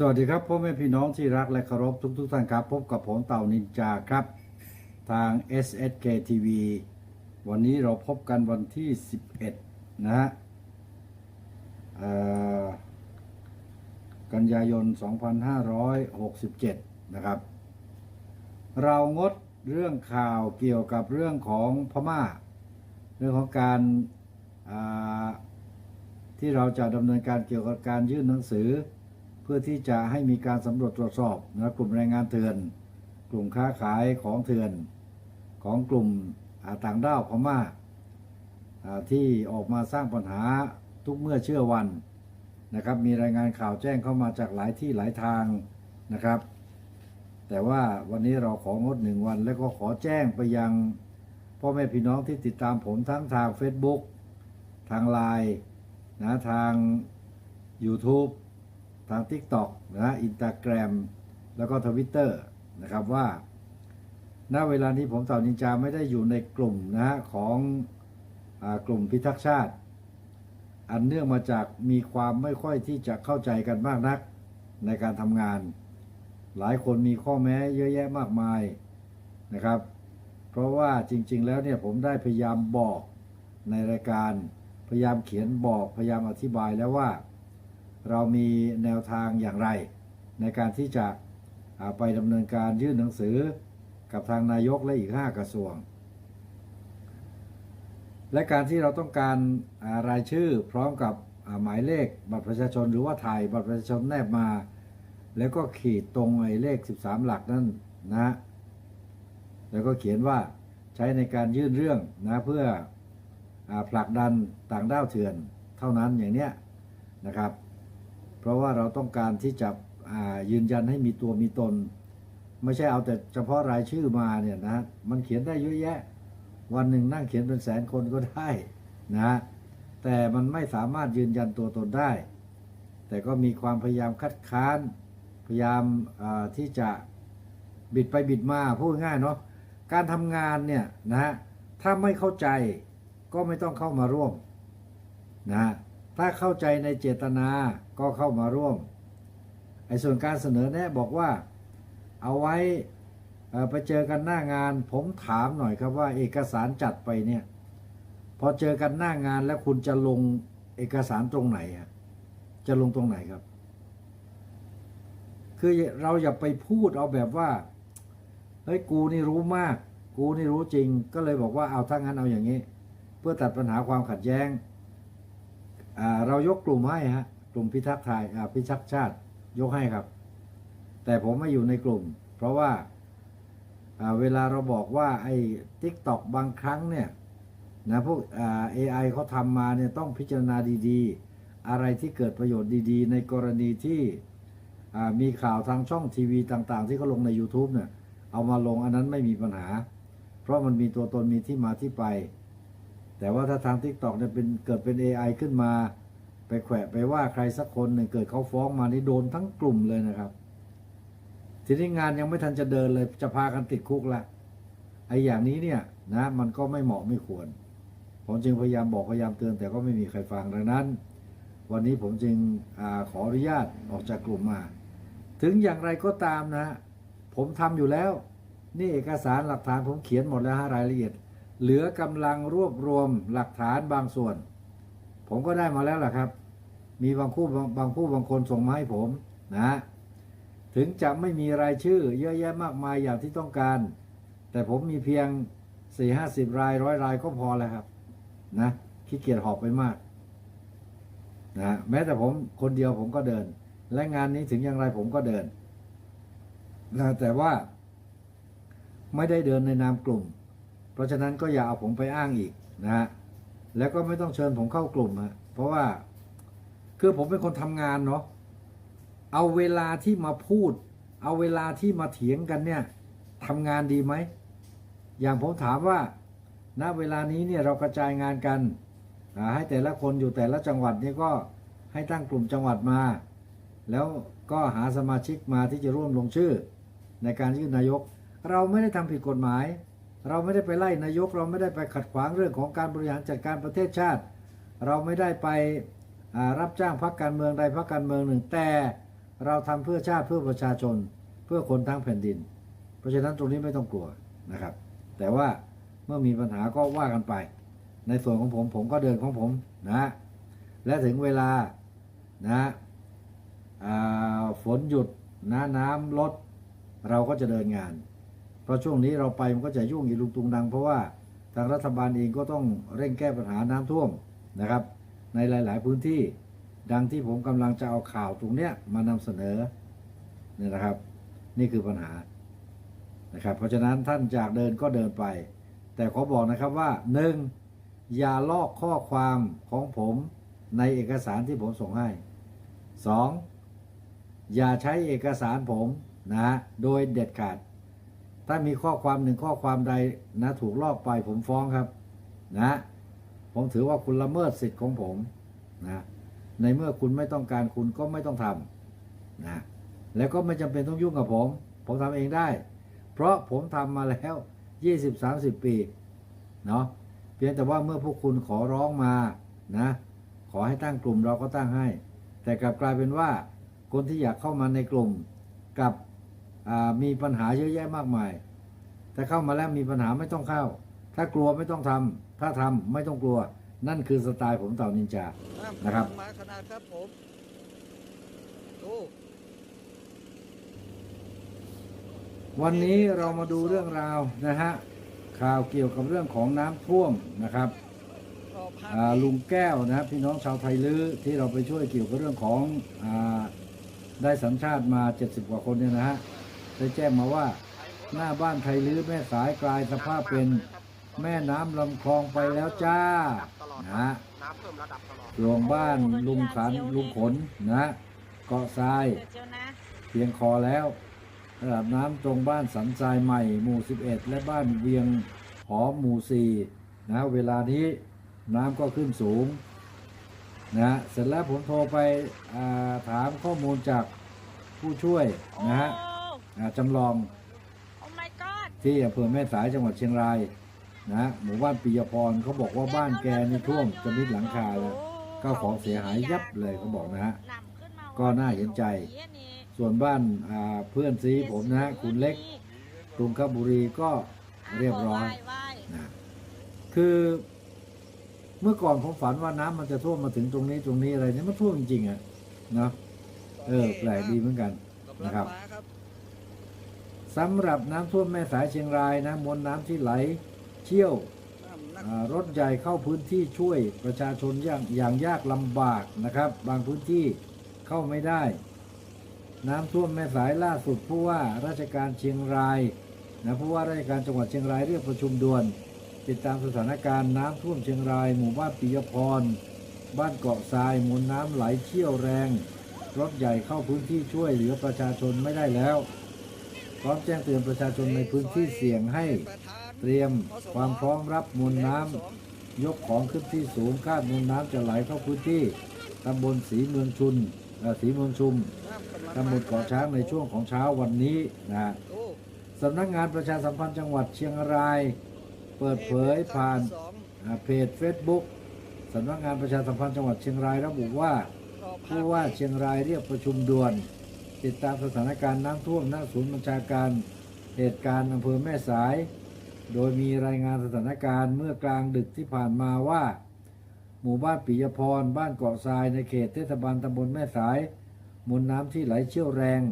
สวัสดีครับพ่อแม่พี่น้องที่รักและเคารพทุกทุกๆท่านครับ พบกับผมเต่านินจาครับ ทาง SSK TV วันนี้เราพบกันวันที่ 11 นะฮะกันยายน 2567 นะครับ เรางดเรื่องข่าวเกี่ยวกับเรื่องของพม่า เรื่องของการที่เราจะดำเนินการเกี่ยวกับการยื่นหนังสือ พื่อที่จะให้มีการสำรวจตรวจสอบนะกลุ่มแรงงานเถื่อน กลุ่มค้าขายของเถื่อน ของกลุ่มาต่างด้าวพม่าอ่าที่ออกมาสร้างปัญหาทุกเมื่อเชื่อวันนะครับ มีรายงานข่าวแจ้งเข้ามาจากหลายที่หลายทางนะครับ แต่ว่าวันนี้เราของดหนึ่งวัน แล้วก็ขอแจ้งไปยังพ่อแม่พี่น้องที่ติดตามผมทั้งทาง Facebook ทางไลน์นะทาง YouTube ทาง TikTok นะอินสตาแกรมแล้วก็ทวิตเตอร์นะครับว่า ณ เวลานี้ผมเต่านินจาไม่ได้อยู่ในกลุ่มนะฮะของอกลุ่มพิทักษ์ชาติ อันเนื่องมาจากมีความไม่ค่อยที่จะเข้าใจกันมากนักในการทำงาน หลายคนมีข้อแม้เยอะแยะมากมายนะครับ เพราะว่าจริง ๆ แล้วเนี่ยผมได้พยายามบอกในรายการพยายามเขียนบอกพยายามอธิบายแล้วว่า เรามีแนวทางอย่างไร ในการที่จะไปดำเนินการยื่นหนังสือกับทางนายกและอีก 5 กระทรวง และการที่เราต้องการรายชื่อพร้อมกับหมายเลขบัตรประชาชนหรือว่าถ่ายบัตรประชาชนแนบมา แล้วก็ขีดตรงไอ้เลข 13 หลักนั่นนะ แล้วก็เขียนว่าใช้ในการยื่นเรื่องนะเพื่ออผลักดันต่างด้าวเถื่อนเท่านั้นอย่างเนี้ยนะครับ เพราะว่าเราต้องการที่จะยืนยันให้มีตัวมีตน ไม่ใช่เอาแต่เฉพาะรายชื่อมาเนี่ยนะมันเขียนได้เยอะแยะ วันหนึ่งนั่งเขียนเป็นแสนคนก็ได้นะแต่มันไม่สามารถยืนยันตัวตนได้ แต่ก็มีความพยายามคัดค้าน พยายามที่จะบิดไปบิดมาพูดง่ายเนาะการทำงานเนี่ยนะถ้าไม่เข้าใจก็ไม่ต้องเข้ามาร่วมนะ ถ้าเข้าใจในเจตนาก็เข้ามาร่วมไอ้ส่วนการเสนอแนะบอกว่าเอาไว้ไปเจอกันหน้างาน ผมถามหน่อยครับว่าเอกสารจัดไปเนี่ย พอเจอกันหน้างานแล้วคุณจะลงเอกสารตรงไหนอะจะลงตรงไหนครับ คือเราอย่าไปพูดเอาแบบว่าเฮ้ยกูนี่รู้มาก กูนี่รู้จริง ก็เลยบอกว่าเอาถ้างั้นเอาอย่างนี้ เพื่อตัดปัญหาความขัดแย้ง เรายกกลุ่มให้ฮะกลุ่มพิทักษ์ไทยพิทักษ์ชาติยกให้ครับ แต่ผมไม่อยู่ในกลุ่ม เพราะว่าเวลาเราบอกว่าไอ้ทิกตอกบางครั้งเนี่ยนะพวกเอ่า AI เขาทำมาเนี่ยต้องพิจารณาดีๆ อะไรที่เกิดประโยชน์ดีๆ ในกรณีที่มีข่าวทางช่องทีวีต่างๆ ที่เขาลงใน YouTube เนี่ยเอามาลงอันนั้นไม่มีปัญหา เพราะมันมีตัวตนมีที่มาที่ไป แต่ว่าถ้าทาง t ิ k t o k เนี่ยเป็นเกิดเป็น AI ขึ้นมา ไปแขวะไปว่าใครสักคนหนึ่งเกิดเขาฟ้องมานี่โดนทั้งกลุ่มเลยนะครับ ทีนี้งานยังไม่ทันจะเดินเลยจะพากันติดคุกละไอ้อย่างนี้เนี่ยนะมันก็ไม่เหมาะไม่ควร ผมจึงพยายามบอกพยายามเตือน แต่ก็ไม่มีใครฟังดังนั้น วันนี้ผมจึงอขออนุญาตออกจากกลุ่มมา ถึงอย่างไรก็ตามนะ ผมทำอยู่แล้ว นี่เอกสารหลักฐานผมเขียนหมดแล้วฮะรายละเอียด เหลือกำลังรวบรวมหลักฐานบางส่วน ผมก็ได้มาแล้วล่ะครับ มีบางคู่บางบางผู้บางคนส่งมาให้ผมนะ ถึงจะไม่มีรายชื่อเยอะแยะมากมายอย่างที่ต้องการ แต่ผมมีเพียงสี่ห้าสิบรายร้อยรายก็พอแล้วครับ นะขี้เกียจหอบไปมากนะแม้แต่ผมคนเดียวผมก็เดิน และงานนี้ถึงอย่างไรผมก็เดินนะแต่ว่าไม่ได้เดินในนามกลุ่ม เพราะฉะนั้นก็อย่าเอาผมไปอ้างอีกนะฮะแล้วก็ไม่ต้องเชิญผมเข้ากลุ่มฮะเพราะว่าคือผมเป็นคนทำงานเนาะเอาเวลาที่มาพูด เอาเวลาที่มาเถียงกันเนี่ยทำงานดีไหม อย่างผมถามว่าณเวลานี้เนี่ยเรากระจายงานกัน ให้แต่ละคนอยู่แต่ละจังหวัดนี่ก็ให้ตั้งกลุ่มจังหวัดมา แล้วก็หาสมาชิกมาที่จะร่วมลงชื่อ ในการยื่นนายก เราไม่ได้ทำผิดกฎหมาย เราไม่ได้ไปไล่นายก เราไม่ได้ไปขัดขวางเรื่องของการบริหารจัดการประเทศชาติ เราไม่ได้ไปรับจ้างพรรคการเมืองใดพรรคการเมืองหนึ่งแต่เราทำเพื่อชาติเพื่อประชาชนเพื่อคนทั้งแผ่นดิน เพราะฉะนั้นตรงนี้ไม่ต้องกลัวนะครับ แต่ว่าเมื่อมีปัญหาก็ว่ากันไป ในส่วนของผมผมก็เดินของผมนะและถึงเวลานะฝนหยุดนะน้ำลดเราก็จะเดินงาน เพราะช่วงนี้เราไปมันก็จะยุ่งอีลุงตุงดัง เพราะว่าทางรัฐบาลเองก็ต้องเร่งแก้ปัญหาน้ำท่วมนะครับ ในหลาย ๆ พื้นที่ดังที่ผมกำลังจะเอาข่าวตรงเนี้ยมานำเสนอเนี่ยนะครับ นี่คือปัญหานะครับ เพราะฉะนั้นท่านจากเดินก็เดินไป แต่ขอบอกนะครับว่าหนึ่งอย่าลอกข้อความของผมในเอกสารที่ผมส่งให้สองอย่าใช้เอกสารผมนะโดยเด็ดขาด ถ้ามีข้อความหนึ่งข้อความใดนะถูกลอกไปผมฟ้องครับนะ ผมถือว่าคุณละเมิดสิทธิ์ของผมนะในเมื่อคุณไม่ต้องการคุณก็ไม่ต้องทำนะแล้วก็ไม่จำเป็นต้องยุ่งกับผม ผมทำเองได้ เพราะผมทำมาแล้ว 20-30 ปีเนาะเพียงแต่ว่าเมื่อพวกคุณขอร้องมานะ ขอให้ตั้งกลุ่มเราก็ตั้งให้ แต่กลับกลายเป็นว่า คนที่อยากเข้ามาในกลุ่มกับ มีปัญหาเยอะแยะมากมาย แต่เข้ามาแล้วมีปัญหาไม่ต้องเข้า ถ้ากลัวไม่ต้องทำถ้าทำไม่ต้องกลัว นั่นคือสไตล์ผมเต่านินจานะครับมาขนาดครับผมโอ้วันนี้เรามาดูเรื่องราวนะฮะข่าวเกี่ยวกับเรื่องของน้ำท่วมนะครับรอภาพอ่าลุงแก้วนะครับพี่น้องชาวไทยลื้อที่เราไปช่วยเกี่ยวกับเรื่องของอาได้สัญชาติมา 70 กว่าคนเนี่ยนะฮะ ได้แจ้งมาว่า หน้าบ้านไทยลื้อแม่สายกลายสภาพเป็นแม่น้ำลำคลองไปแล้วจ้านะฮะน้ำเพิ่มระดับตลวมบ้านลุงขันลุงขนนะเกาะทรายเพียงคอแล้วระดับน้ำตรงบ้านสันทรายใหม่ หมู่ 11 และบ้านเวียงหอมหมู่4นะเวลานี้น้ำก็ขึ้นสูงนะเสร็จแล้วผมโทรไปถามข้อมูลจากผู้ช่วยนะฮะ อ่าจำลองโอ้ my god ที่อำเภอแม่สายจังหวัดเชียงรายนะหมู่บ้านปิยพรเขาบอกว่าบ้านแกนี่ท่วมจะมิดหลังคาแล้วก็ของเสียหายยับเลยเขาบอกนะฮะหนำขึ้นมาก็น่าเห็นใจ ส่วนบ้านอ่าเพื่อนซีผมนะฮะคุณเล็กกรุงคบุรีก็เรียบร้อยไหว้นะคือเมื่อก่อนผมฝันว่าน้ำมันจะท่วมมาถึงตรงนี้ตรงนี้อะไรเนี่ยมันท่วมจริงๆอะเนาะเออแปลกดีเหมือนกันกำลังนะครับมาครับ สำหรับน้ำท่วมแม่สายเชียงรายนะมวลน้ำที่ไหลเชี่ยวรถใหญ่เข้าพื้นที่ช่วยประชาชนอย่างอย่างยากลำบากนะครับ บางพื้นที่เข้าไม่ได้ น้ำท่วมแม่สายล่าสุดผู้ว่าราชการเชียงรายนะผู้ว่าราชการจังหวัดเชียงรายเรียกประชุมด่วน ติดตามสถานการณ์น้ำท่วมเชียงราย หมู่บ้านปิยพร บ้านเกาะทรายมวลน้ำไหลเชี่ยวแรง รถใหญ่เข้าพื้นที่ช่วยเหลือประชาชนไม่ได้แล้ว พร้อมแจ้งเตือนประชาชนในพื้นที่เสี่ยงให้เตรียมความพร้อมรับมวลน้ำยกของขึ้นที่สูงคาดมวลน้ำจะไหลเข้าพื้นที่ตำบลศรีเมืองชุนศรีเมืองชุมตำบลเกาะช้างในช่วงของเช้าวันนี้นะสำนักงานประชาสัมพันธ์จังหวัดเชียงราย เปิดเผยผ่านอ่าเพจ Facebook สำนักงานประชาสัมพันธ์จังหวัดเชียงรายระบุว่ารอภาผู้ว่าเชียงรายเรียกประชุมด่วน ติดตามสถานการณ์น้ำท่วมณศูนย์บัญชาการ เหตุการณ์อำเภอแม่สาย โดยมีรายงานสถานการณ์เมื่อกลางดึกที่ผ่านมาว่า หมู่บ้านปิยพร บ้านเกาะทรายในเขตเทศบาลตำบลแม่สายมวลน้ำที่ไหลเชี่ยวแรง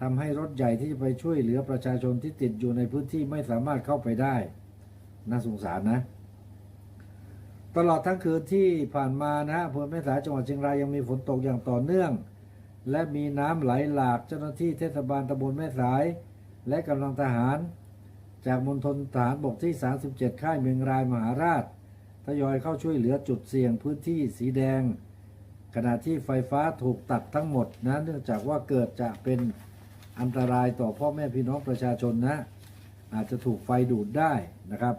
ทำให้รถใหญ่ที่จะไปช่วยเหลือประชาชนที่ติดอยู่ในพื้นที่ไม่สามารถเข้าไปได้ น่าสงสารนะ ตลอดทั้งคืนที่ผ่านมานะอำเภอแม่สายจังหวัดเชียงรายยังมีฝนตกอย่างต่อเนื่อง และมีน้ำไหลหลากเจ้าหน้าที่เทศบาลตำบลแม่สาย และกำลังทหาร จากมณฑลทหารบกที่ 37 ค่ายเมืองรายมหาราชทยอยเข้าช่วยเหลือจุดเสี่ยงพื้นที่สีแดง ขณะที่ไฟฟ้าถูกตัดทั้งหมดนะเนื่องจากว่าเกิดจะเป็นอันตรายต่อพ่อแม่พี่น้องประชาชนนะ อาจจะถูกไฟดูดได้นะครับ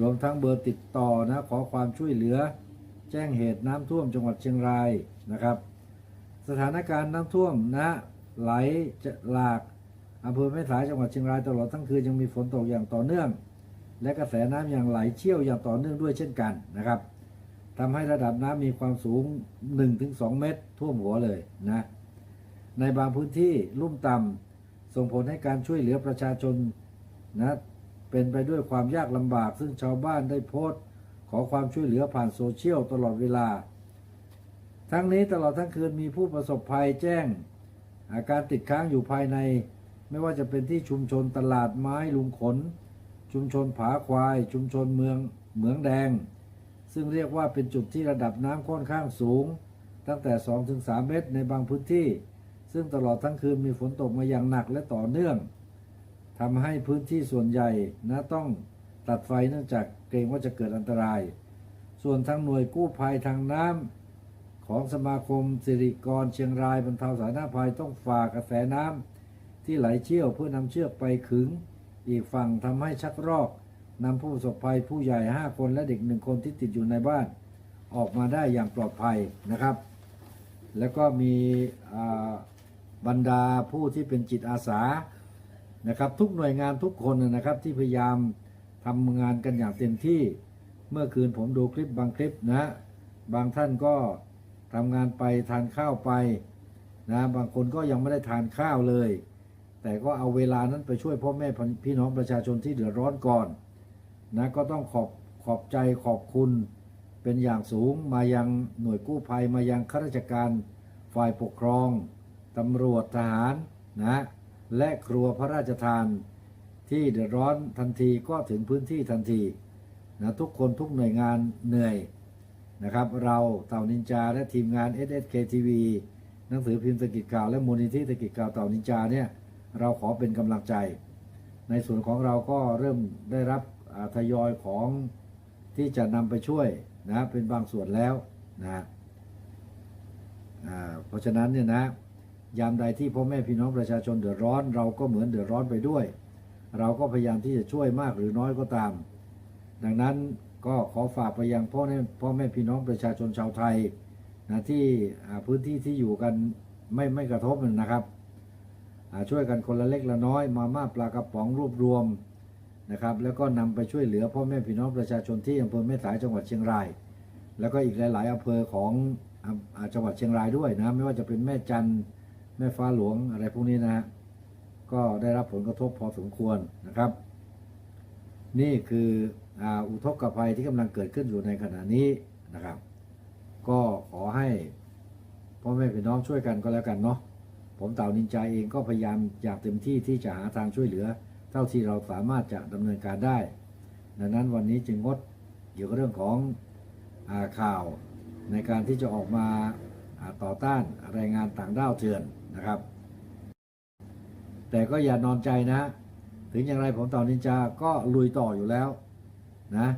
รวมทั้งเบอร์ติดต่อนะขอความช่วยเหลือ แจ้งเหตุน้ำท่วมจังหวัดเชียงรายนะครับ สถานการณ์น้ำท่วมนะไหลจะหลากอำเภอแม่สายจังหวัดเชียงรายตลอดทั้งคืนยังมีฝนตกอย่างต่อเนื่อง และกระแสน้ำยังไหลเชี่ยวอย่างต่อเนื่องด้วยเช่นกันนะครับทำให้ระดับน้ำมีความสูง 1-2 เมตร ท่วมหัวเลยนะในบางพื้นที่ลุ่มต่ำส่งผลให้การช่วยเหลือประชาชนนะเป็นไปด้วยความยากลำบาก ซึ่งชาวบ้านได้โพสต์ ขอความช่วยเหลือผ่านโซเชียลตลอดเวลา ทั้งนี้ตลอดทั้งคืนมีผู้ประสบภัยแจ้ง อาการติดค้างอยู่ภายใน ไม่ว่าจะเป็นที่ชุมชนตลาดไม้ลุงขน ชุมชนผาควาย ชุมชนเมืองเหมืองแดง ซึ่งเรียกว่าเป็นจุดที่ระดับน้ำค่อนข้างสูง ตั้งแต่ 2-3 เมตรในบางพื้นที่ ซึ่งตลอดทั้งคืนมีฝนตกมาอย่างหนักและต่อเนื่องทำให้พื้นที่ส่วนใหญ่นะต้องตัดไฟเนื่องจากเกรงว่าจะเกิดอันตราย ส่วนทางหน่วยกู้ภัยทางน้ำ ของสมาคมสิริกรเชียงรายบรรเทาสาธารณภัยต้องฝ่ากระแสน้ำที่ไหลเชี่ยวเพื่อนำเชือกไปขึง อีกฝั่งทำให้ชักรอกนำผู้ประสบภัยผู้ใหญ่ 5 คนและเด็กหนึ่งคนที่ติดอยู่ในบ้าน ออกมาได้อย่างปลอดภัยนะครับ แล้วก็มีบรรดาผู้ที่เป็นจิตอาสานะครับ ทุกหน่วยงานทุกคนนะครับที่พยายามทำงานกันอย่างเต็มที่ เมื่อคืนผมดูคลิปบางคลิปนะ บางท่านก็ ทำงานไปทานข้าวไปนะบางคนก็ยังไม่ได้ทานข้าวเลย แต่ก็เอาเวลานั้นไปช่วยพ่อแม่พี่น้องประชาชนที่เดือดร้อนก่อนนะก็ต้องขอบขอบใจขอบคุณเป็นอย่างสูงมายังหน่วยกู้ภัยมายังข้าราชการฝ่ายปกครองตำรวจทหารนะและครัวพระราชทานที่เดือดร้อนทันทีก็ถึงพื้นที่ทันทีนะทุกคนทุกหน่วยงานเหนื่อย นะครับ เราเต่านินจาและทีมงาน SSK TV หนังสือพิมพ์สกิจข่าวและมูลนิธิสกิจข่าวเต่านินจาเนี่ยเราขอเป็นกำลังใจ ในส่วนของเราก็เริ่มได้รับทยอยของที่จะนำไปช่วยนะเป็นบางส่วนแล้วนะเพราะฉะนั้นเนี่ยนะยามใดที่พ่อแม่พี่น้องประชาชนเดือดร้อน เราก็เหมือนเดือดร้อนไปด้วย เราก็พยายามที่จะช่วยมากหรือน้อยก็ตาม ดังนั้น ก็ขอฝากไปยังพ่อแม่พ่อแม่พี่น้องประชาชนชาวไทยนะที่พื้นที่ที่อยู่กันไม่ไม่กระทบนะครับช่วยกันคนละเล็กละน้อย มาม่าปลากระป๋องรวบรวมนะครับแล้วก็นำไปช่วยเหลือพ่อแม่พี่น้องประชาชนที่อำเภอแม่สายจังหวัดเชียงราย แล้วก็อีกหลาย ๆอำเภอของอจังหวัดเชียงรายด้วยนะไม่ว่าจะเป็นแม่จันทแม่ฟ้าหลวงอะไรพวกนี้นะฮะก็ได้รับผลกระทบพอสมควรนะครับ นี่คือ อุทกภัยที่กำลังเกิดขึ้นอยู่ในขณะนี้นะครับ ก็ขอให้พ่อแม่พี่น้องช่วยกันก็แล้วกันเนาะผมเต่านินจาเองก็พยายามอยางเต็มที่ที่จะหาทางช่วยเหลือ เท่าที่เราสามารถจะดำเนินการได้ ดังนั้นวันนี้จึงงดเกี่ยวกับเรื่องของอข่าวในการที่จะออกมาต่อต้านแรงงานต่างด้าวเถื่อนนะครับ แต่ก็อย่านอนใจนะ ถึงอย่างไรผมต่อนินจาก็ลุยต่ออยู่แล้ว นะ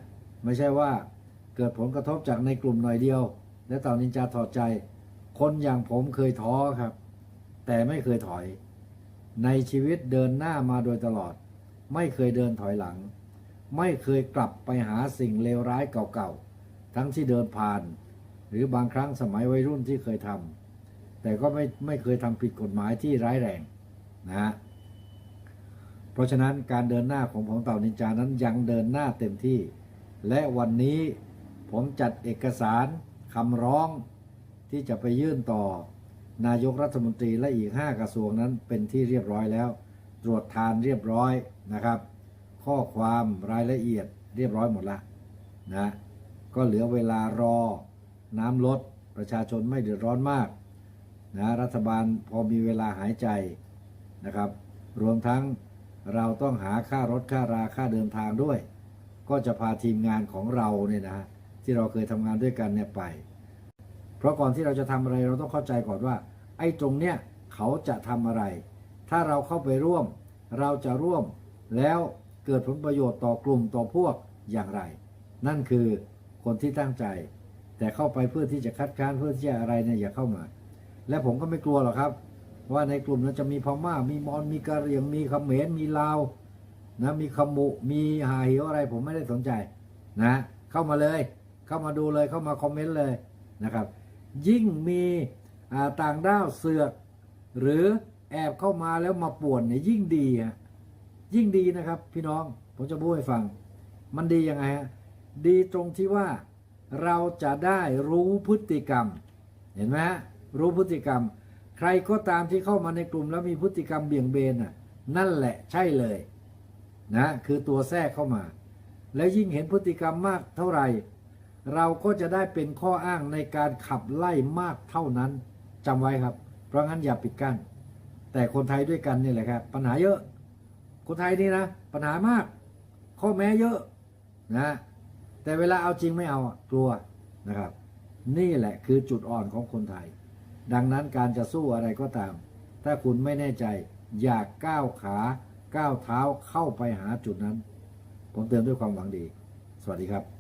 ไม่ใช่ว่าเกิดผลกระทบจากในกลุ่มหน่อยเดียว และต่อนินจาถอดใจ คนอย่างผมเคยท้อครับ แต่ไม่เคยถอย ในชีวิตเดินหน้ามาโดยตลอด ไม่เคยเดินถอยหลัง ไม่เคยกลับไปหาสิ่งเลวร้ายเก่าๆ ทั้งที่เดินผ่าน หรือบางครั้งสมัยวัยรุ่นที่เคยทำแต่ก็ไม่ไม่เคยทำผิดกฎหมายที่ร้ายแรงนะฮะ เพราะฉะนั้นการเดินหน้าของผมเต่านินจานั้นยังเดินหน้าเต็มที่ และวันนี้ผมจัดเอกสารคำร้องที่จะไปยื่นต่อนายกรัฐมนตรีและอีก 5 กระทรวงนั้นเป็นที่เรียบร้อยแล้ว ตรวจทานเรียบร้อยนะครับ ข้อความรายละเอียดเรียบร้อยหมดละนะก็เหลือเวลารอน้ำลดประชาชนไม่เดือดร้อนมากนะรัฐบาลพอมีเวลาหายใจนะครับ รวมทั้ง เราต้องหาค่ารถค่าราค่าเดินทางด้วย ก็จะพาทีมงานของเราเนี่ยนะที่เราเคยทำงานด้วยกันเนี่ยไป เพราะก่อนที่เราจะทำอะไรเราต้องเข้าใจก่อนว่า ไอ้ตรงเนี้ยเขาจะทำอะไร ถ้าเราเข้าไปร่วม เราจะร่วมแล้วเกิดผลประโยชน์ต่อกลุ่มต่อพวกอย่างไร นั่นคือคนที่ตั้งใจ แต่เข้าไปเพื่อที่จะคัดค้านเพื่อที่จะอะไรเนี่ยอย่าเข้ามา และผมก็ไม่กลัวหรอกครับ ว่าในกลุ่มนั้นจะมีพม่า มีมอญมีกะเหรี่ยง มีเขมรมีลาวนะมีขมุ มีหาหิวอะไร ผมไม่ได้สนใจนะ เข้ามาเลย เข้ามาดูเลยเข้ามาคอมเมนต์เลยนะครับ ยิ่งมีต่างด้าวเสือก หรือแอบเข้ามาแล้วมาป่วนเนี่ยยิ่งดีฮะยิ่งดีนะครับ พี่น้องผมจะพูดให้ฟัง มันดียังไงฮะดีตรงที่ว่าเราจะได้รู้พฤติกรรม เห็นไหมฮะรู้พฤติกรรม ใครก็ตามที่เข้ามาในกลุ่มแล้วมีพฤติกรรมเบี่ยงเบนน่ะนั่นแหละใช่เลยนะคือตัวแทรกเข้ามา แล้วยิ่งเห็นพฤติกรรมมากเท่าไหร่ เราก็จะได้เป็นข้ออ้างในการขับไล่มากเท่านั้นจำไว้ครับ เพราะงั้นอย่าปิดกั้นแต่คนไทยด้วยกันนี่แหละครับ ปัญหาเยอะ คนไทยนี่นะ ปัญหามาก ข้อแม้เยอะนะแต่เวลาเอาจริงไม่เอากลัวนะครับ นี่แหละคือจุดอ่อนของคนไทย ดังนั้นการจะสู้อะไรก็ตาม ถ้าคุณไม่แน่ใจอยากก้าวขาก้าวเท้าเข้าไปหาจุดนั้น ผมเตือนด้วยความหวังดี สวัสดีครับ